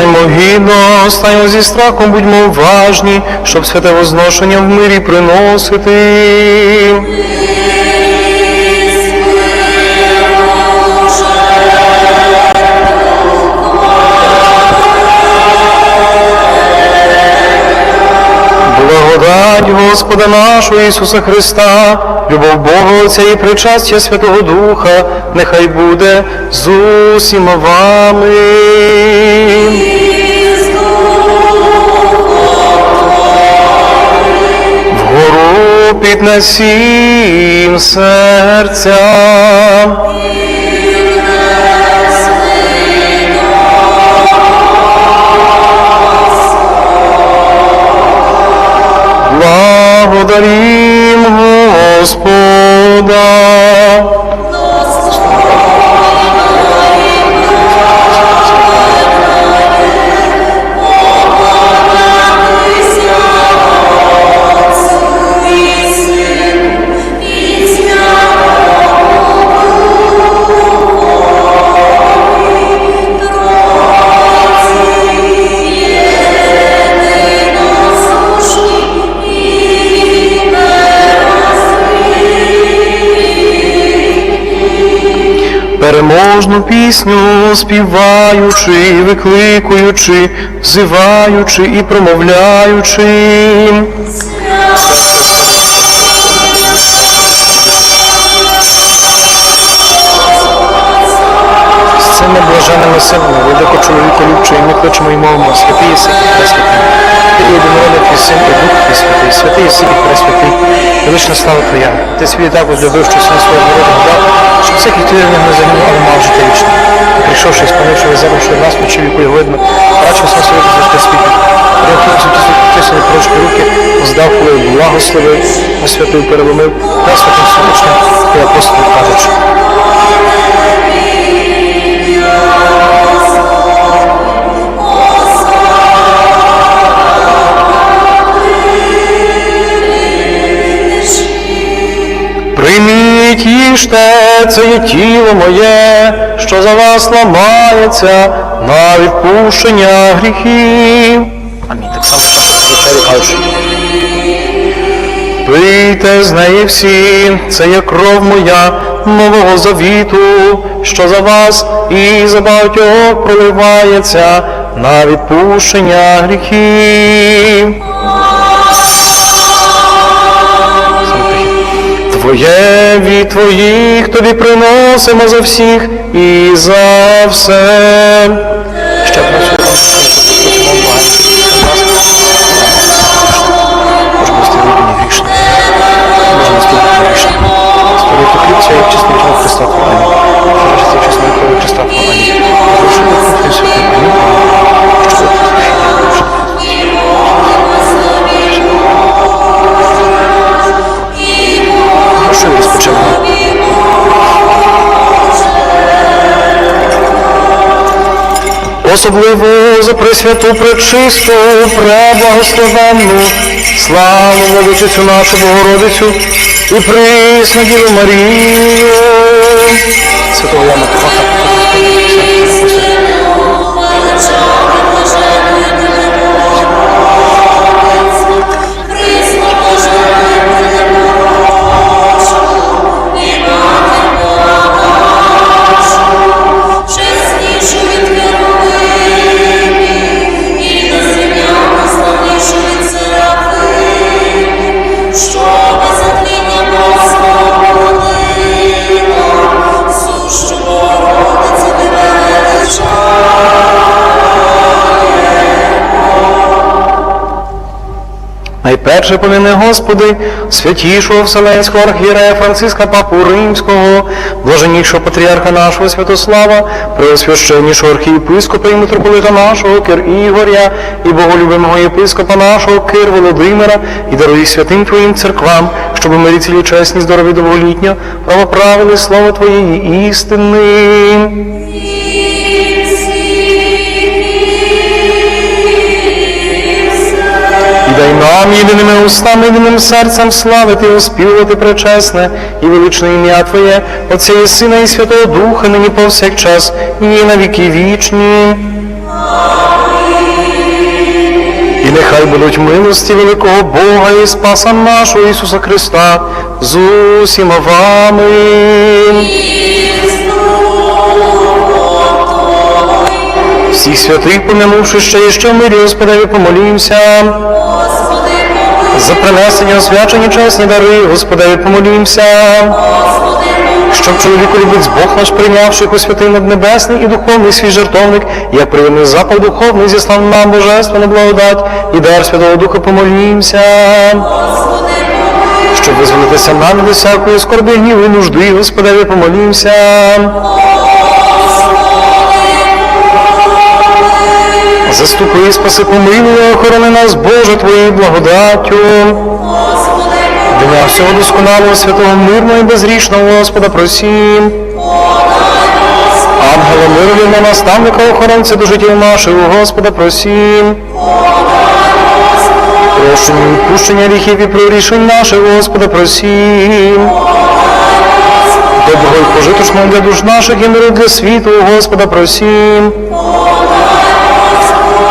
Станьмо гідно, станьмо зі страхом, будьмо уважні, щоб святе возношення в мирі приносити. Господа нашого Ісуса Христа, любов Бога Отця і причастя Святого Духа, нехай буде з усіма вами. Вгору піднесім серця. Благодарим Господа. Переможну пісню співаючи, викликуючи, взиваючи і промовляючи. З цими блаженними силами, велико чоловіка любче, ми кличемо й мовимо, святий і єдинородний син, і дух твій святий, святий і пресвятий, велична слава Твоя. Ти свій так возлюбив, що син свого народу дав, щоб всякий твій в нього не загинув, але мав життя вічне. І прийшовши, спанивши весь землю, що нас ночі віку його видно, радше сам свої завжди світу. Святі святі вчисані пророчки руки, здав хвилин, благословив, освятив, переломив, та святим святочним і апостолів кажучи. Їжте, це є тіло моє, що за вас ламається на відпущення гріхів. Амінь. Так само вечері кажучи. Пийте з неї всі, це є кров моя нового завіту, що за вас і за багатьох проливається на відпущення гріхів. Твоє від твоїх тобі приносимо за всіх і за все. Ще грішні. Може наступити грішні. Створити хліб цей чесний Особливо за пресвяту, пречисту, преблагословенну, славу владичицю нашу Богородицю і присну Діву Марію. Святого Яна Паха. Найперше поміни Господи, святішого Вселенського архієрея Франциска Папу Римського, блаженнішого патріарха нашого Святослава, преосвященнішого архієпископа і митрополита нашого Кир Ігоря, і боголюбимого єпископа нашого Кир Володимира, і даруй святим Твоїм церквам, щоб мирі цілі чесні, здорові довголітньо, правоправили слово істини. І дай нам єдиними устами, єдиним серцем славити, і оспівувати пречесне і величне ім'я Твоє, Отця і Сина і Святого Духа, нині повсякчас, і на віки вічні. Амінь. Хай будуть милості великого Бога і Спаса нашого Ісуса Христа з усіма вами. Всіх святих помянувши ще і ще в мирі Господеві помолімся. За принесення освячені чесні дари, Господеві помолімся. Щоб чоловіку любець Бог наш прийнявши його святий наднебесний і духовний свій жертовник, як приємний запах духовний, зіслав нам божественну благодать і дар Святого Духа помолімся. Щоб визволитися нам від всякої скорби, гніву і нужди, Господеві помолімся. Заступи, спаси, помилуй, охорони нас, Боже, Твоєю благодаттю. Дня всього досконалого, святого, мирного і безрічного Господа просім. Ангела миру на наставника охоронця до життя нашого, Господа просім. І відпущення гріхів і прорішень наших, Господа просім. Доброго і пожиточного для душ наших і миру для світу, Господа просім.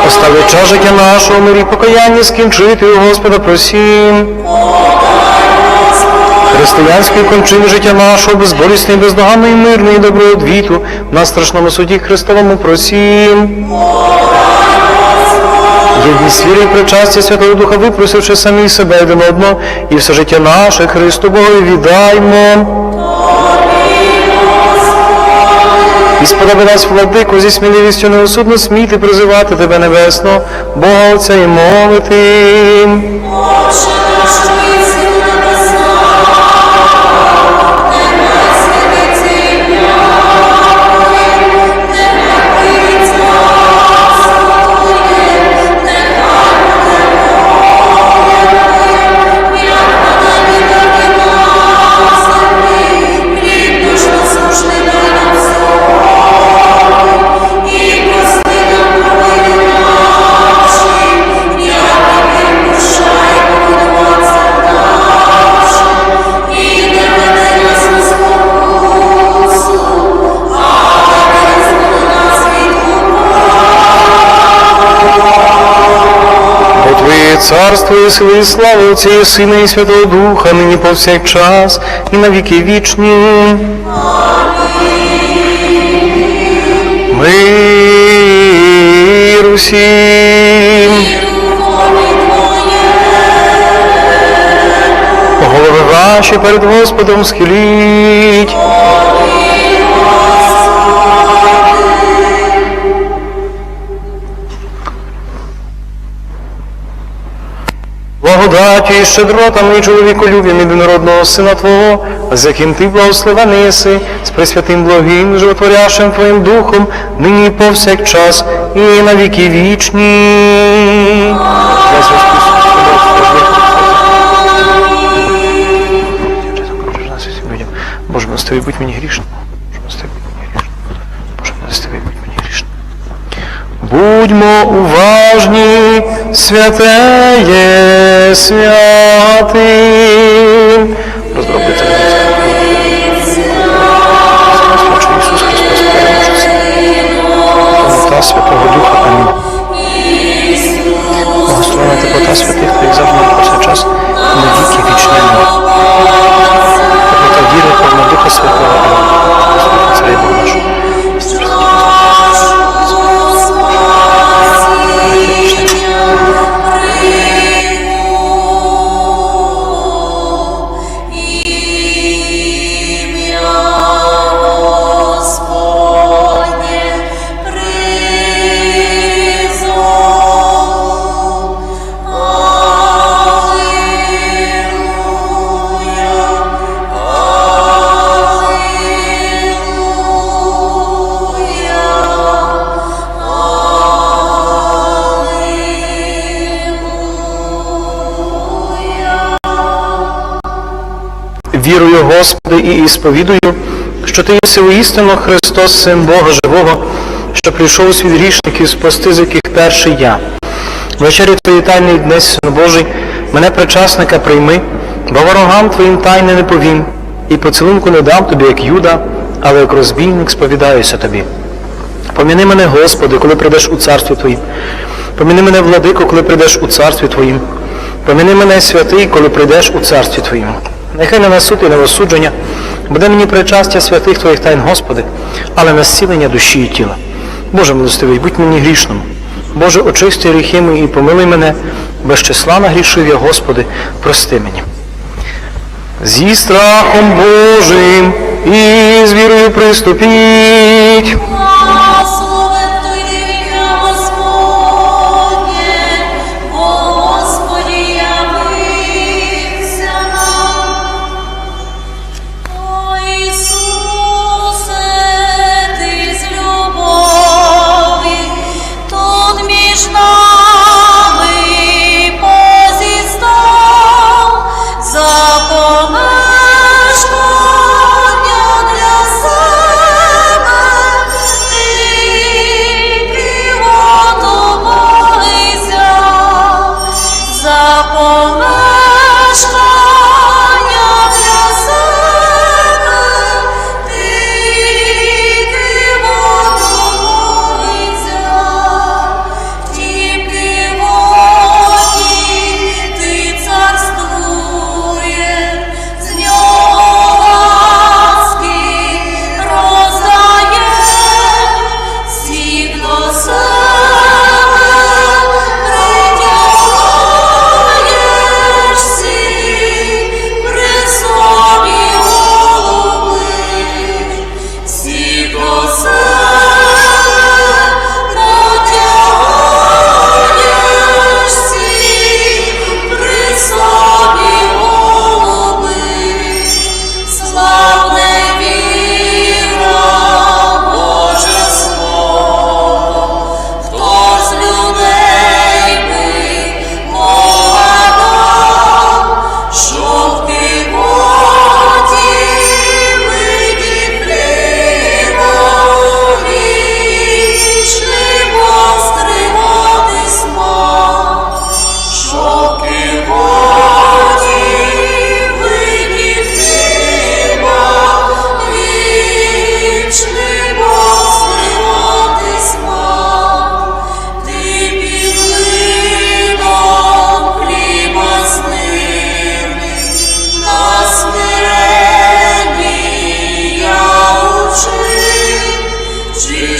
Остави час життя нашого, мирі покаяння скінчити, Господа просім. Християнської кончини життя нашого, безболісної, бездоганної, мирної, доброго двіту, на страшному суді Христовому просім. Єдність віри і причастя Святого Духа, випросивши самі себе один одного, і все життя наше Христу Богу віддаймо. І сподоби нас, владику, зі сміливістю неосудно сміти призивати Тебе небесно, Бога Отця і молити. Отче царство і сили і слава Отця і Сина і Святого Духа, нині повсякчас і на віки вічні. Мир усім. Голови ваші перед Господом схиліть. І щедротами і чоловіколюб'ям єдинородного Сина Твого, з яким Ти благословений єси, з пресвятим благим, животворящим Твоїм Духом, нині повсякчас, і на віки вічні. Боже, милостивий, будь мені грішним. Будьмо уважні, святеє святим. Розробиться Спочи Ісус Христос переможеться. Повнота Святого Духа. Амінь. Благословена теплота святих, Твоїх завжди повсякчас і на віки вічні. Теплота віри, повна Духа Святого. Амінь. І ісповідую, що Ти єси істинно Христос, Син Бога Живого, що прийшов у світ грішників спасти, з яких перший я. Вечері Твої тайний днес, Син Божий, мене причасника прийми, бо ворогам Твоїм тайне не повім, і поцілунку не дам Тобі, як Юда, але як розбійник сповідаюся Тобі. Поміни мене, Господи, коли прийдеш у царство Твоє. Поміни мене, владико, коли прийдеш у царстві Твоїм. Поміни мене, святий, коли прийдеш у царстві Твоїм. Нехай не на суд і на розсудження буде мені причастя святих Твоїх тайн, Господи, але на зцілення душі і тіла. Боже милостивий, будь мені грішним. Боже, очисти гріхи мої і помилуй мене, без числа нагрішив я, Господи, прости мені. Зі страхом Божим і з вірою приступіть.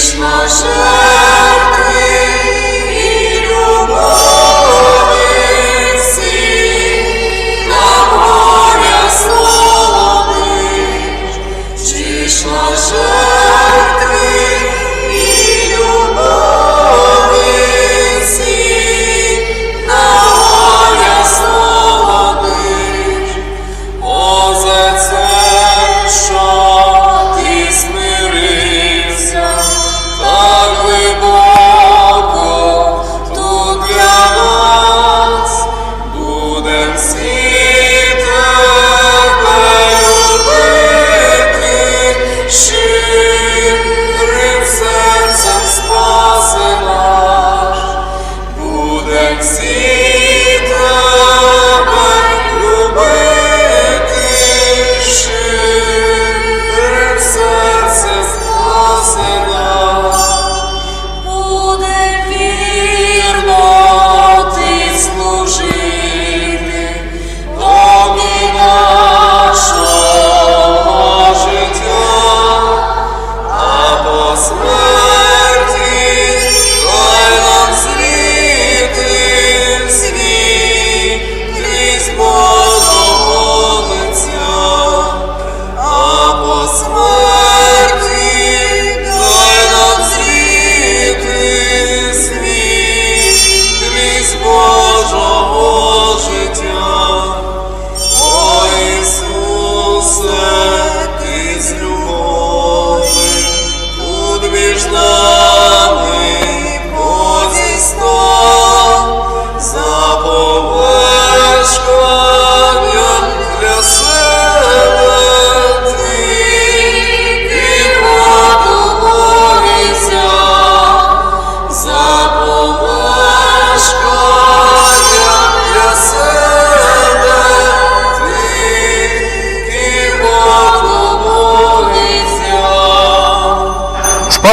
潮声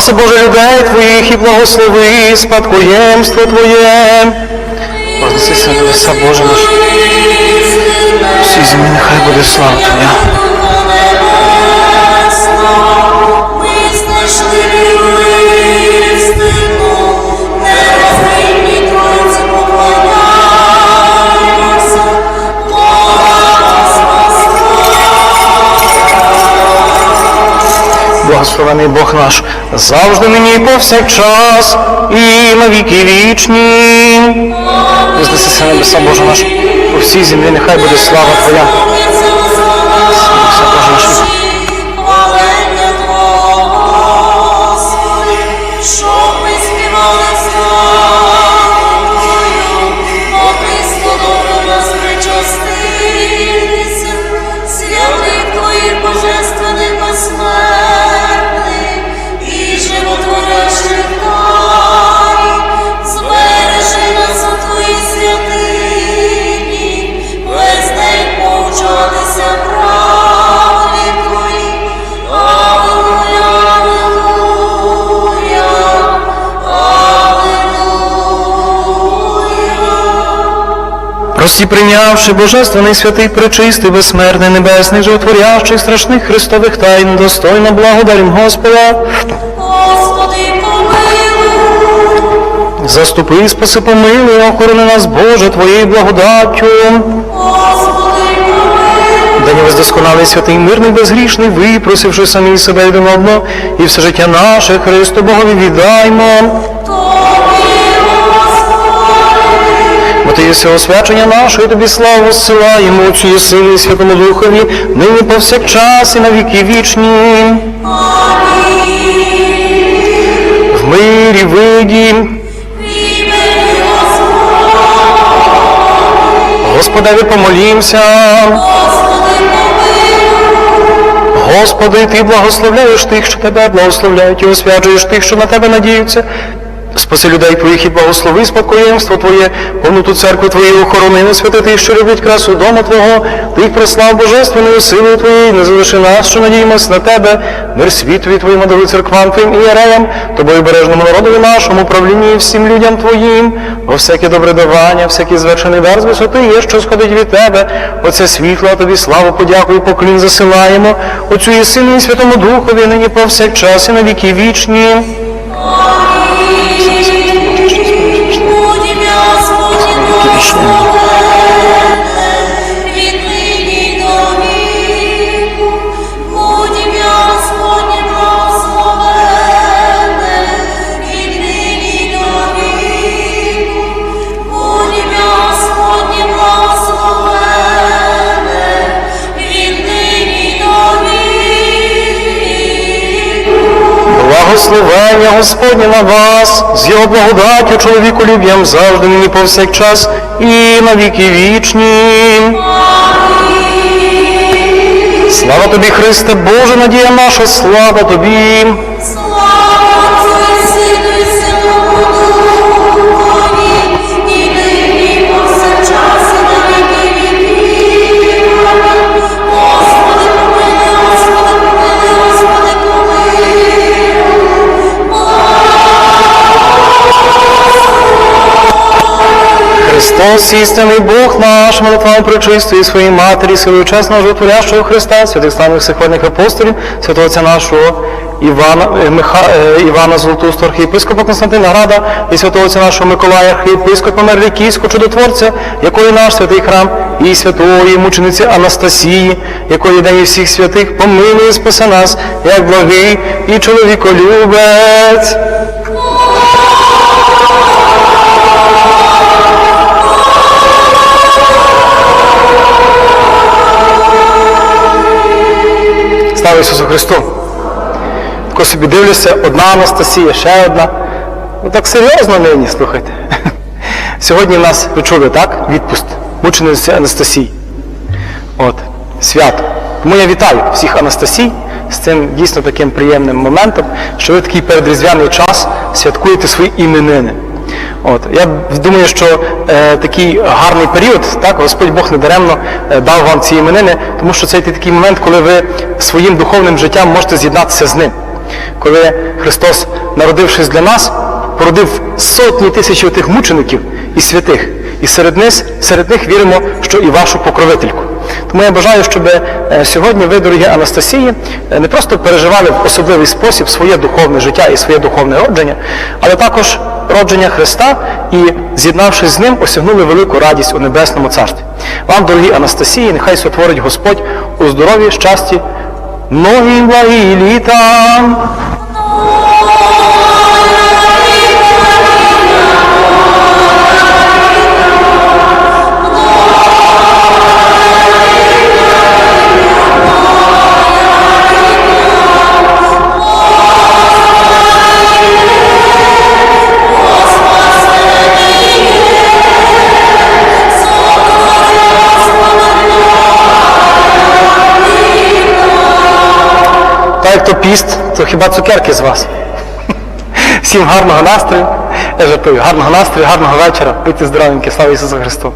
Спаси Боже людей Твоїх і благослови спадкоємство Твоє. Вознесися на небеса Боже наш. Всі землі нехай буде слава Твоя. Благословений Бог наш, завжди нині і повсякчас, і на віки вічні. Вознесися небеса Боже наш, у всій землі нехай буде слава Твоя. Слава Боже наш. Прості прийнявши божественний святий пречистий, безсмертний, небесний, животворящих, страшних Христових тайн, достойно благодарим Господа. Господи, помилуй. Заступи, спаси, помилуй, охорони нас, Боже, Твоєю благодаттю. Господи, помилуй. Да не воздосконалий святий, мирний, безгрішний, випросивши самі себе один одного, і все життя наше Христу Богові віддаймо. Ти єси освячення наше, і тобі славу зсилаємо, Отцю і Сину і Святому Духові, нині повсякчас і на віки вічні. амінь. В мирі виді, Господи, помолімся. Господи, Ти благословляєш тих, що тебе благословляють, і освячуєш тих, що на тебе надіються. Спаси людей Твоїх і благослови спадкоємство Твоє, повноту церкви Твоєї охорони, не святи тих, що люблять красу дома Твого, Ти їх прослав божественною силою Твоєю, не залиши нас, що надіємось на Тебе, мир світові Твоїм, надали церквам Твоїм і єреям, Тобою бережному народові нашому, правлінні і всім людям Твоїм, бо всяке добре давання, всякий звершений дар з висоти є, що сходить від Тебе. Оце світло, Тобі славу, подяку і поклін засилаємо, Отцю і Сину і Святому Духові, нині повсякчас і на віки вічні. Будь Благословення Господнє на вас, з його благодаттю, чоловіколюб'ям завжди нині повсякчас і на віки вічні. Слава тобі, Христе, Боже, надія наша, слава тобі. Христос, істинний Бог наш, молитвами причистої своїй матері, силою чесного животворящого Христа, святих славних всехвальних апостолів, святого Отця нашого Івана, е, Миха, е, Івана Золотустого архієпископа Константина Града і святого Отця нашого Миколая, архієпископа Мерлікійського чудотворця, якої наш святий храм, і святої мучениці Анастасії, якої день всіх святих помилує, спасе нас, як благий і чоловіколюбець. Христу! Тако собі дивлюся, одна Анастасія, ще одна. Ну так серйозно нині, слухайте. Сьогодні в нас, ви чули, так? Відпуст мучениці Анастасії. От, свято. Тому я вітаю всіх Анастасій з цим дійсно таким приємним моментом, що ви такий передріздвяний час святкуєте свої іменини. От я думаю, що е, такий гарний період, так Господь Бог недаремно е, дав вам ці іменини, тому що це такий момент, коли ви своїм духовним життям можете з'єднатися з ним. коли Христос, народившись для нас, породив сотні тисяч тих мучеників і святих. І серед них, серед них віримо, що і вашу покровительку. Тому я бажаю, щоб е, сьогодні ви, дорогі Анастасії, е, не просто переживали в особливий спосіб своє духовне життя і своє духовне родження, але також родження Христа і, з'єднавшись з ним, осягнули велику радість у Небесному Царстві. Вам, дорогі Анастасії, нехай сотворить Господь у здоров'ї, щасті, mohi wahilitan піст, то хіба цукерки з вас. Всім гарного настрою. Я жартую, гарного настрою, гарного вечора. Будьте здоровенькі, слава Ісусу Христу.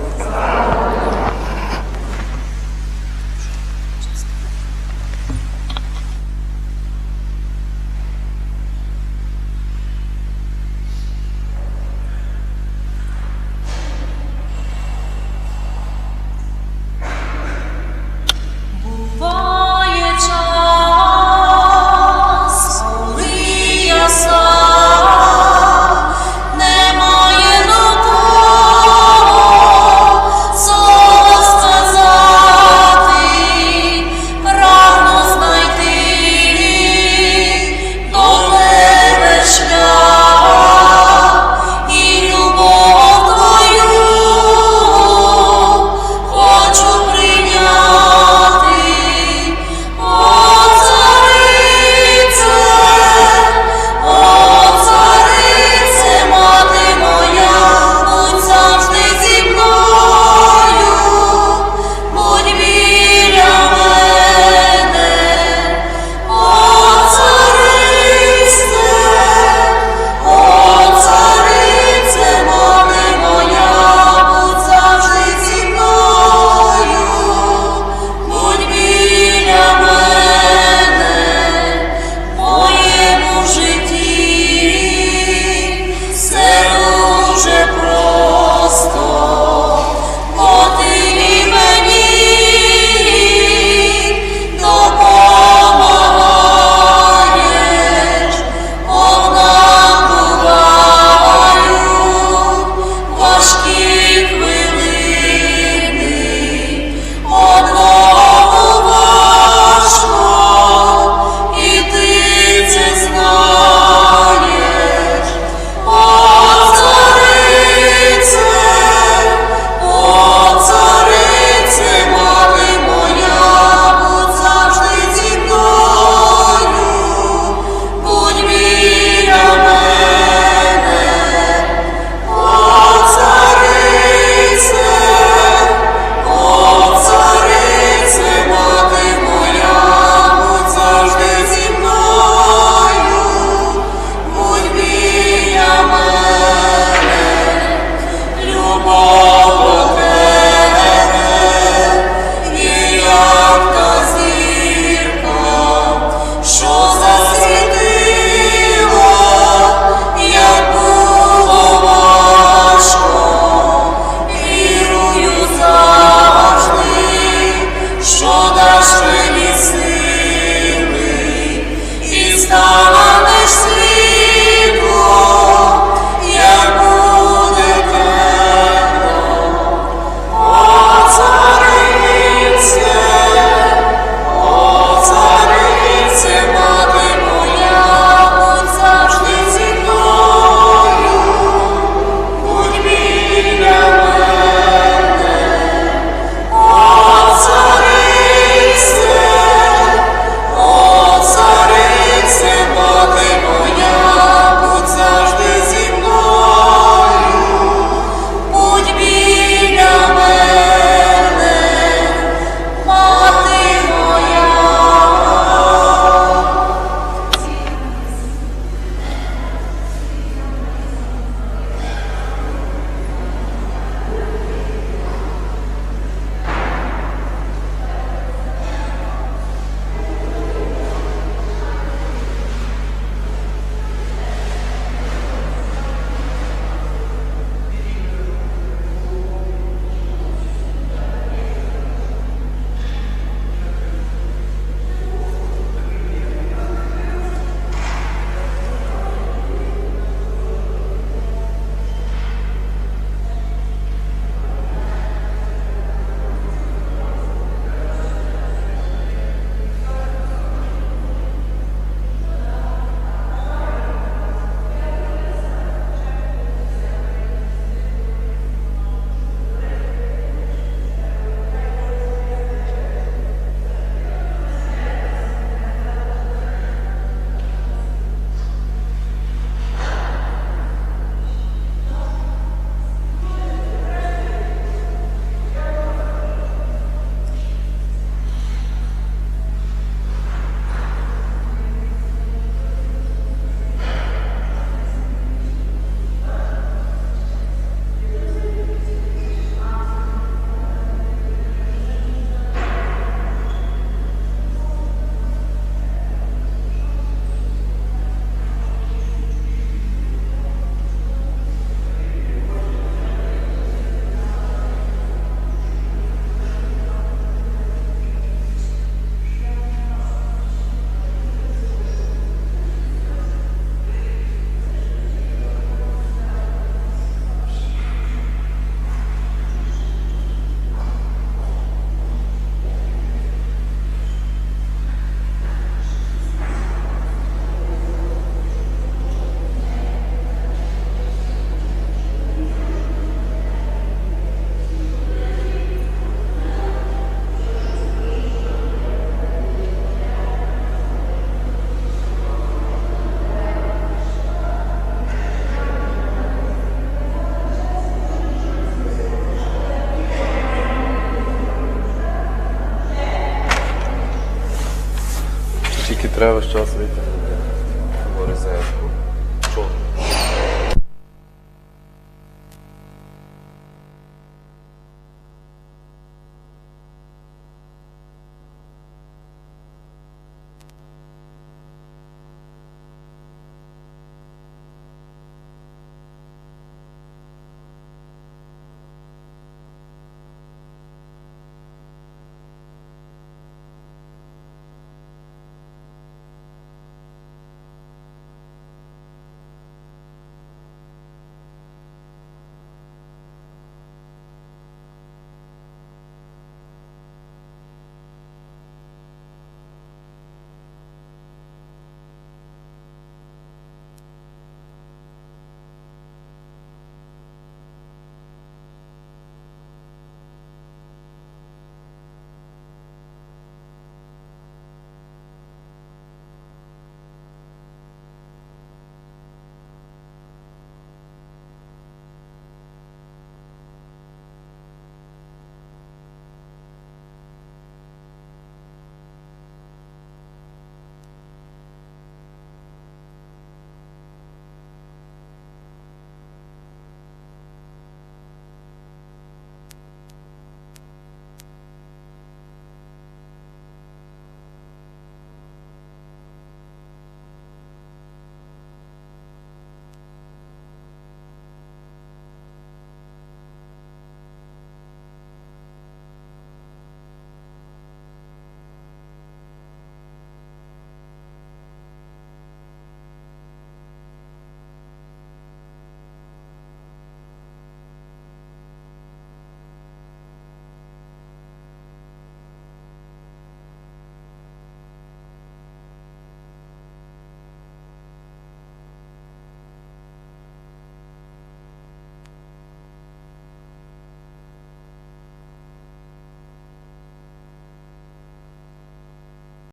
Zdrowo, szczęście.